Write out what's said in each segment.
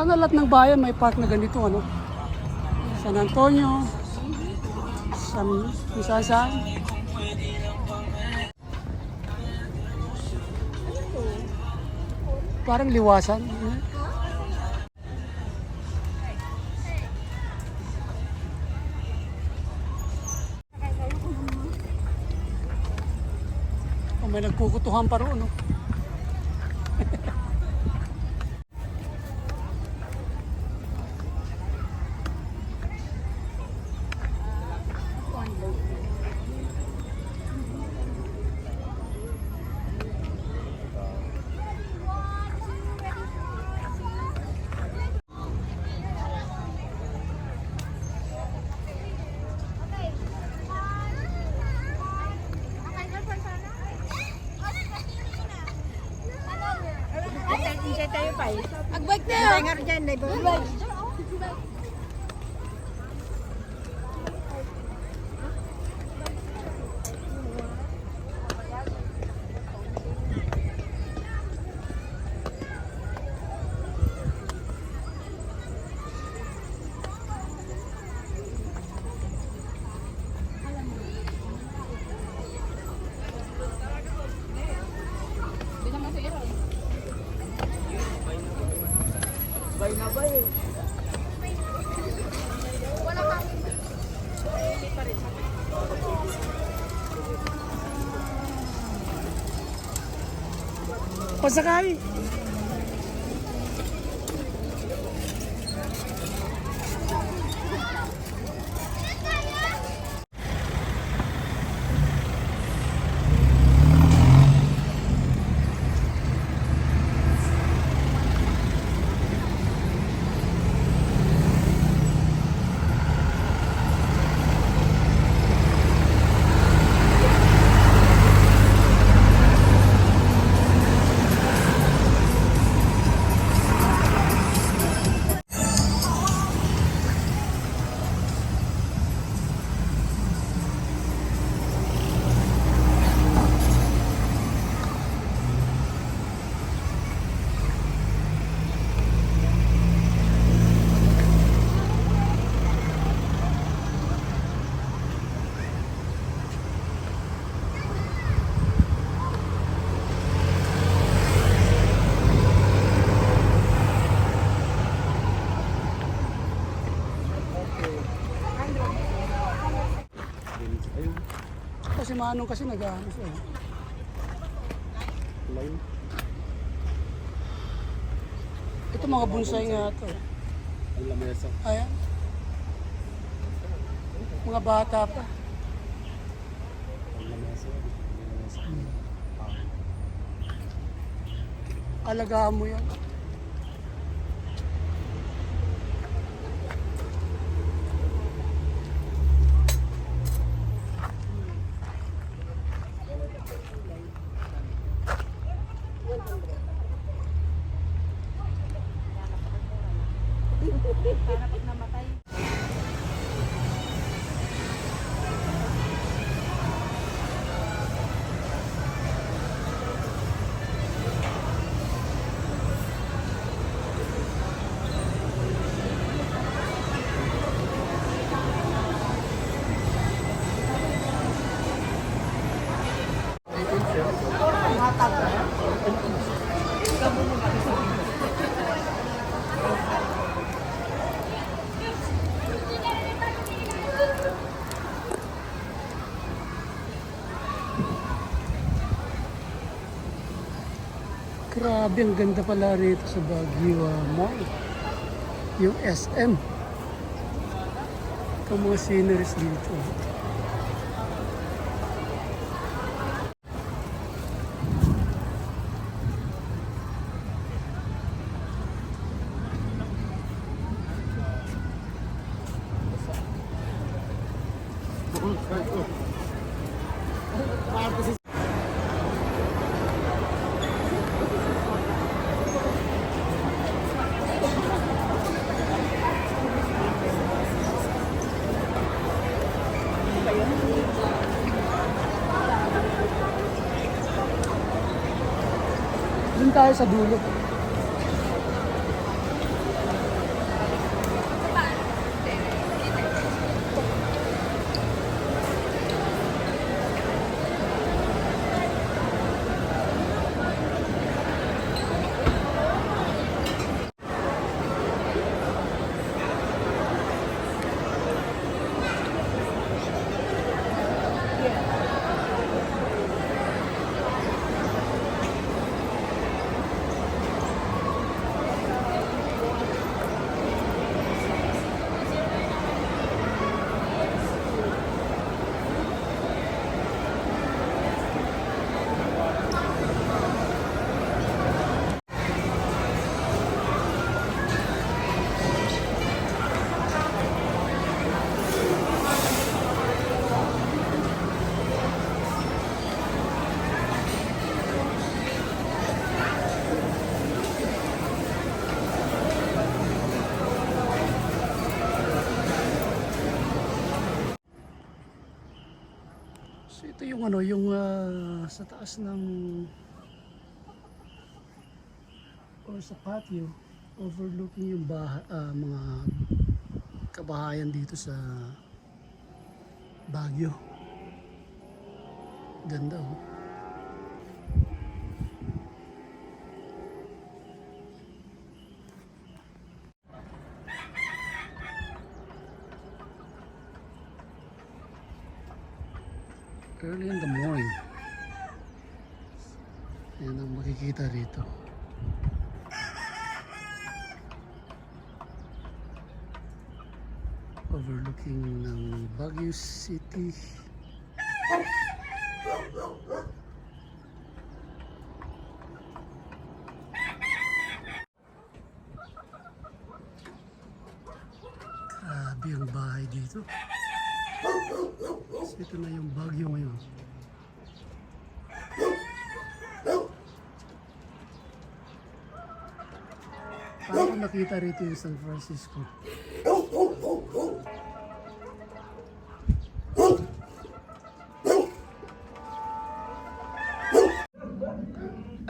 Sana lahat ng bayan may park na ganito, ano? San Antonio, San, saan. Parang liwasan. Oh, may nagkukutuhan pa roon, no? Enjoy tayo pa eh. Agbag na yun. Nga dyan, neighbor. Pasakay! Manong kasi nag-ano siya. eh. Ito mga bonsai nga ito. Ang lamesa. Ayan. Mga bata pa. Ang lamesa. Alagaan mo yan. Grabe, ang ganda pala rito sa Baguio ah, Mall. Yung SM. Ito mga sceneries dito. Doon tayo sa dulo. Yung ano, yung ah, sa taas ng or sa patio overlooking yung bah ah, mga kabahayan dito sa Baguio. Ganda oh. Early in the morning. Yan ang makikita rito. Overlooking ng Baguio City. Grabe ang bahay dito. So, ito na yung Baguio ngayon. Nakita rito yung San Francisco?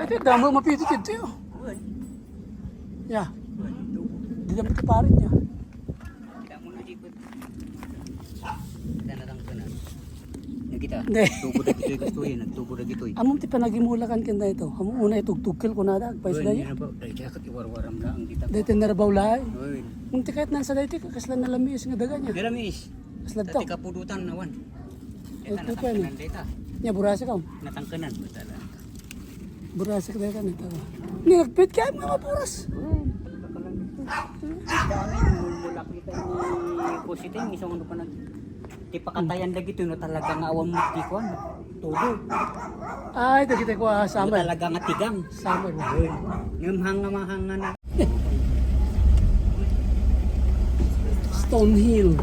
Ay, kaya damo mapito dito yun. Yeah. Di naman kaparin niya. Tidak mo na ikot. Kita na lang ka na. Ya kita. Hindi. Tubo na gito'y gusto yun. Nagtubo na gito'y. Among ti panagimulakan kinda ito. Among una itugtugkil ko na dag. Pais na niya. ba? Dahil kaya kat iwarwaram na ang kita. Dito narabaw lahay. Uy. Kung ti kahit nasa dito, kakaslan na lamiis nga daga niya. Dila mis. Kaslad to. Tati kapudutan na wan. Dita ito pa yun. natangkanan dita. Nya burasa ka. Natangkanan. Batala. Burasa ka dito nito. Nilagpit ka mga buras. Dami yung mula kita ni positive. Isang ano pa nag... Di pakatayan na gito. No talaga nga awang muti ko. Todo. Ay, ito kita ko ah, No summer. talaga nga tigang. Summer. Ngam hanga mahanga na. Stonehill.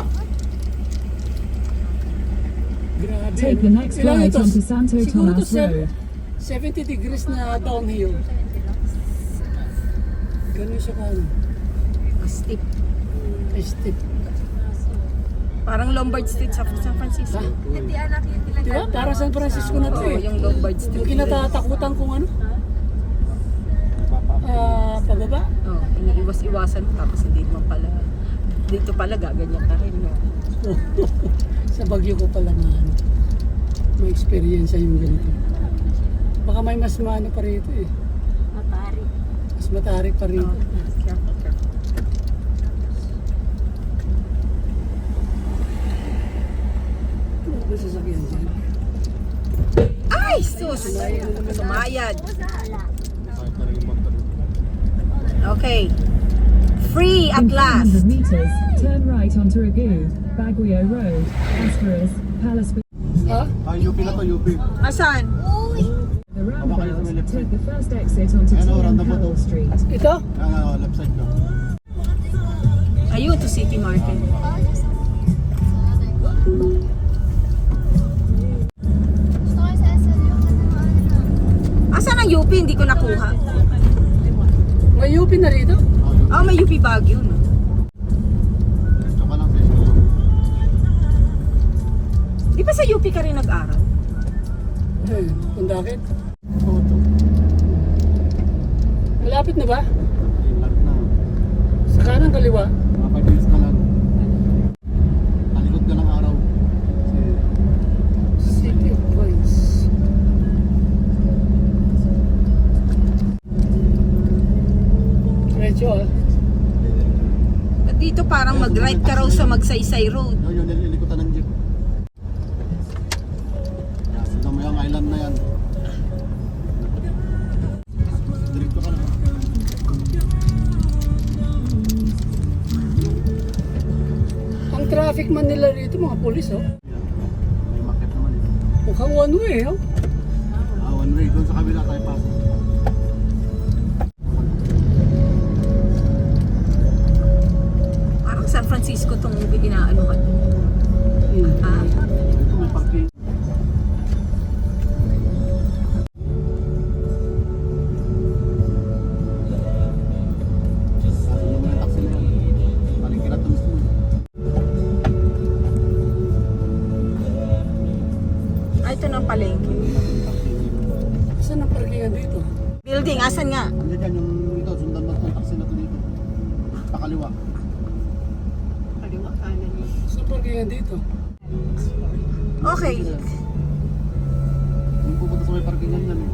Grabe. Take the next Ilan right ito? onto Santo Siguro to Tomas Road. 70 degrees na downhill. Ganun siya ka. ano, Steep. Steep. Parang Lombard Street sa San Francisco. Hindi anak yun. Di ba? Para San Francisco na to Oo, eh. yung Lombard Street. Yung kinatatakutan kong ano? Ah, pababa? Oo, iniiwas-iwasan tapos hindi mo pala. Dito pala gaganyan ka rin. No? sa Baguio ko pala na ano, may experience yung ganito. Baka may mas maano pa rito eh. Matari. Mas matarik pa rito. Careful, Ay, sus! Sumayad. Kahit na rin yung motor. Okay. Free at last. meters, turn right onto Ragu, Baguio Road, Asperis, Palace. Ha? Ah, UP na to, UP. Asan? The roundabout, take the first exit onto Ano, TM roundabout Powell? Street. Ito? Ah, left side ka. Ayun, to City Market. Asan ang UP? Hindi ko nakuha. May UP na rito? Oh, may UP sa school. Di ba sa UP ka rin nag-aral? Eh, kung bakit? Photo. Malapit na ba? Sa kanan kaliwa. Mga 5 minutes ka lang. Talikod ka ng araw. Kasi City of Pines. Diretso ah. At dito parang mag-right ka raw sa Magsaysay Road. yun, yun, nililikutan ng jeep. Tignan mo yung island na yan. Diretso ka na. Ang traffic man nila rito mga pulis oh. May market naman eh. Mukhang one way oh. Asan nga? Nandiyan yan yung ito, sundan mo itong taxi na ito dito. Pakaliwa. Kaliwa kanan niya. Saan parkingan dito? Okay. Yung pupunta sa may parkingan yan eh.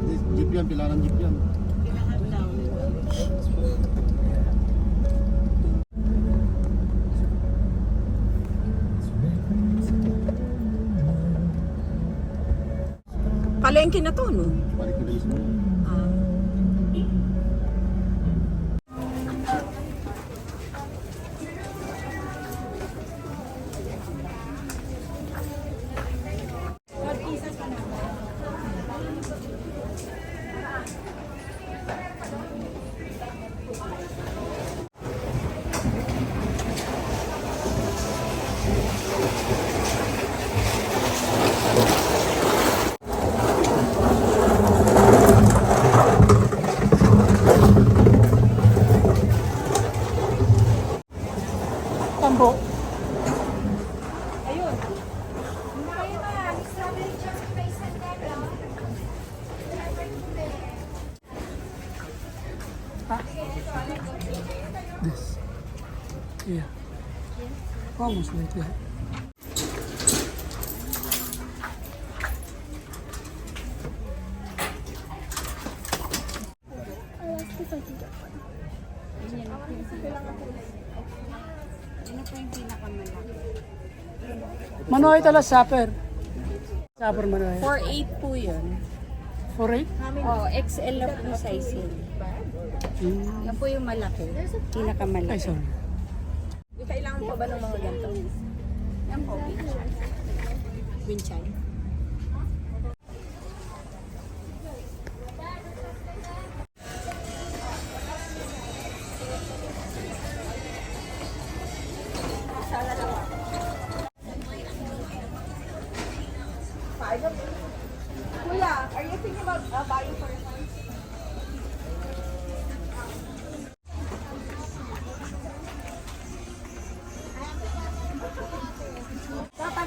Hindi, jeep yan, pilaran jeep yan. Palengke na to, no? Like that. Manoy tala supper. Supper manoy. 4.8 po yun. For eight? Oh, XL lang po size yun. Mm. Yan po yung malaki. Pinakamalaki. Ay, sorry. Pa ba ng mga ganito? Yan po. Winchay. Kuya,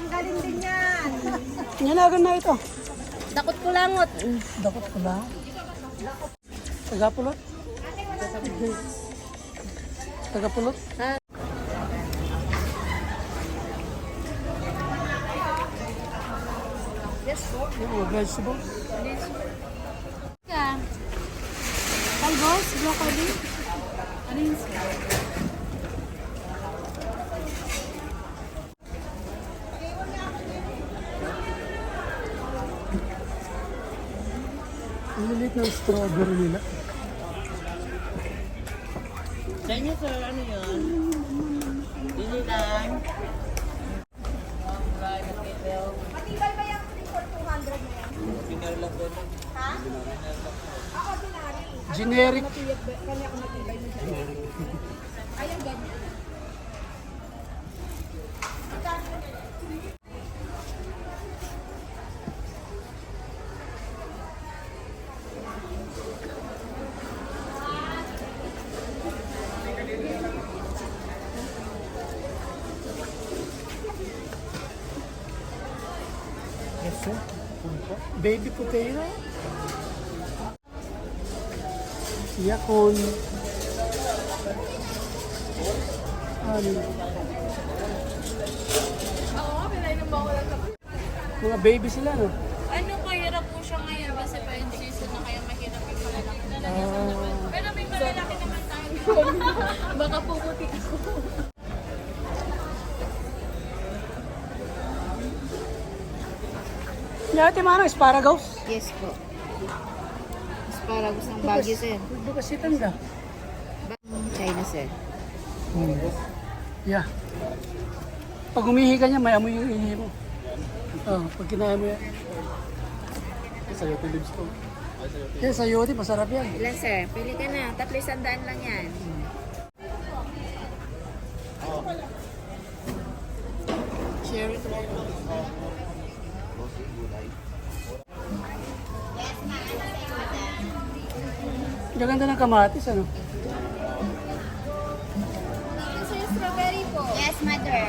Tatanggalin din yan. Nyanagan na ito. Dakot ko langot. Dakot ko lang. Tagapulot? Tagapulot? Yes. Yung mga vegetables? Ka. Talbos, broccoli. Ano yun? Ng strawberry nila. Sa inyo sir, ano yun? Dili lang. Generic. Baby potato? Yakon. Ano? Mga baby sila, no? Ano kahirap po siya ngayon kasi pa in season na kaya mahirap yung malalaki. Pero may malalaki naman tayo. Baka puputi ako. Yate mana, asparagus. Yes po. Asparagus ng Baguio, sir. Bukas sitan ka. China, sir. Hmm. Yeah. Pag umihi ka niya, may amoy yung ihi mo. Oh, pag kinain mo yan. Sayote lips ko. Yan, sayote, masarap yan. Ilan, sir? Pili ka na. Tatlo sandaan lang yan. Cherry Gaganda ng kamatis, ano? Sir, strawberry po. Yes, mother.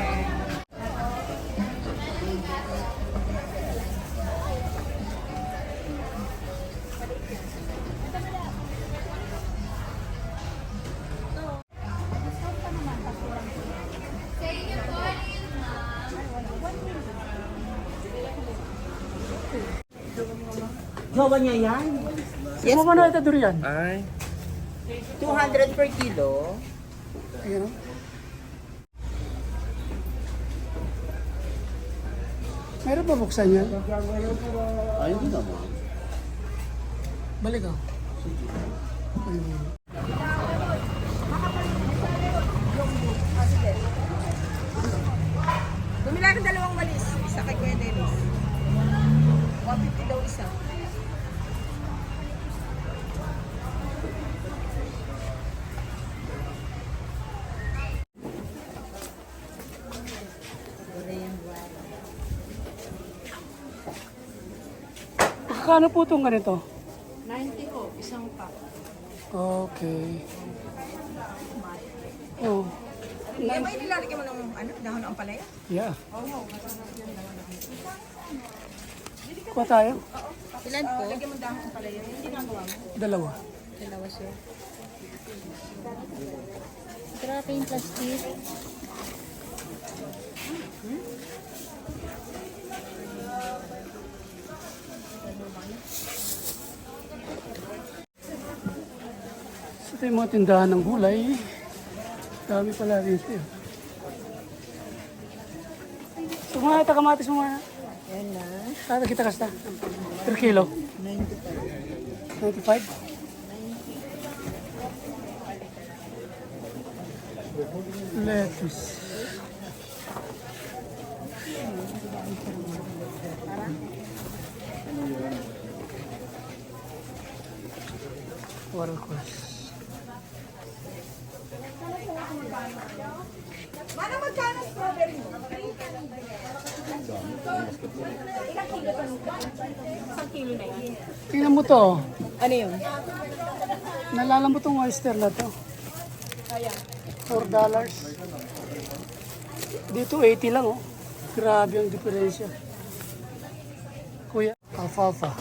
Gawa niya yan? Yes, mo na ito durian. Ay. 200 per kilo. Ayan, oh. Meron ba buksan yan? Ay, hindi naman. Balik oh. Ayun. Bumila ng dalawang walis. Isa kay Kuya Dennis. 150 daw isa. Magkano po itong ganito? 90 po, isang pack. Okay. Oh. Kaya may nilalagyan mo ng ano, dahon ng ampalaya? Yeah. Kuha tayo? Ilan po? Lagyan mo dahon ng ampalaya. Yung ginagawa mo. Dalawa. Dalawa, sir. Grabe yung plastic. So, ito yung mga tindahan ng gulay. Dami pala rito. eh. So, mga ito kamatis mo mga. Yan na. Tata kita kasta. Per kilo. 95. 95? Lettuce. Watercress. Mana magkano strawberry mo? Isang kilo na yan. Tingnan mo to. Ano yun? Nalala mo tong oyster na to. $4 dollars. Dito 80 lang oh. Grabe ang diferensya. Kuya, alfalfa.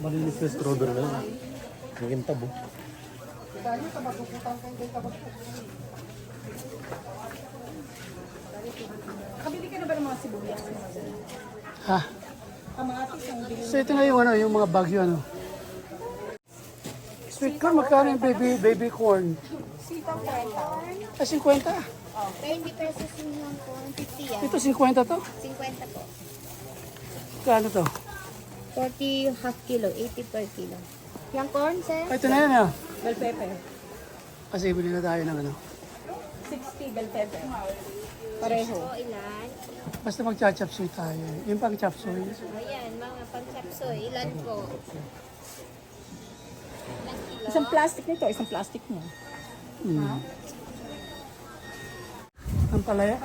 Malinis na strawberry na yun. Naging tabo. Kabili ka na ba ng mga sibuyas? Ha? So ito na yung ano, yung mga bagyo ano. Sweet corn, magkano yung baby, baby corn? Sitang Ah, 40. 50. 20 pesos yun lang po. 50 yan. Ito 50 to. 50 po. Kano to? 40 half kilo, 80 per kilo. Yung corn, sir? Ah, ito na yan ah. Bell pepper. Kasi bili na tayo ng ano. 60 bell pepper. Pareho. O, ilan? Basta mag-chop suey tayo. Yung pang chop suey. Ayan, mga pang-chapsoy. Ilan po? Ilang kilo? Isang plastic nito, isang plastic mo. Hmm. Ang palaya.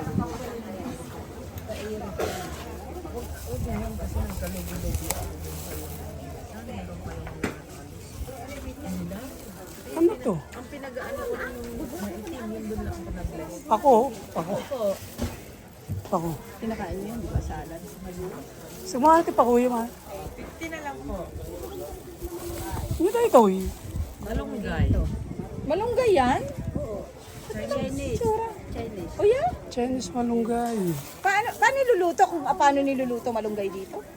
Ano to? Ang pinag-ano ko ng maitim, yun doon lang ako nag-bless. Ako, ako. pa ko. Kinakain niyo yan, di ba? Salad. Sumahati pa kuya ma. 50 na lang po. Hindi tayo ito eh. Malunggay. Malunggay yan? Chinese. Chinese. Oh yeah? Chinese malunggay. Niluluto? Kung ah, paano niluluto malunggay dito?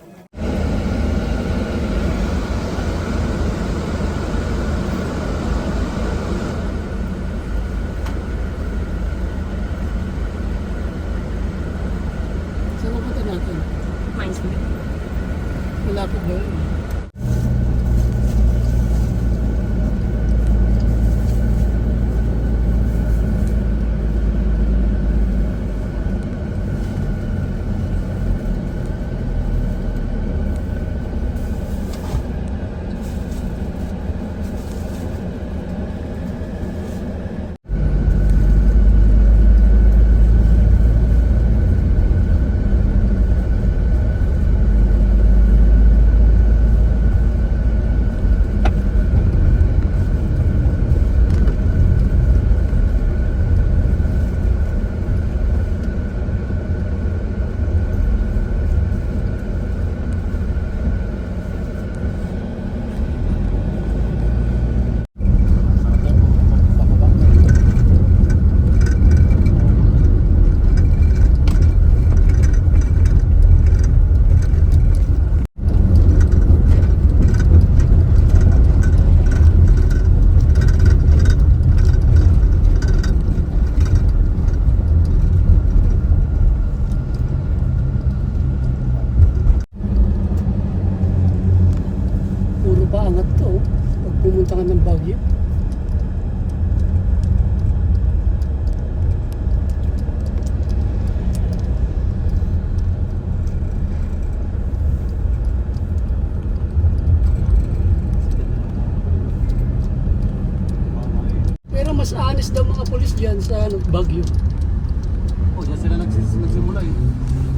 Oh, diyan sila nagsimula eh.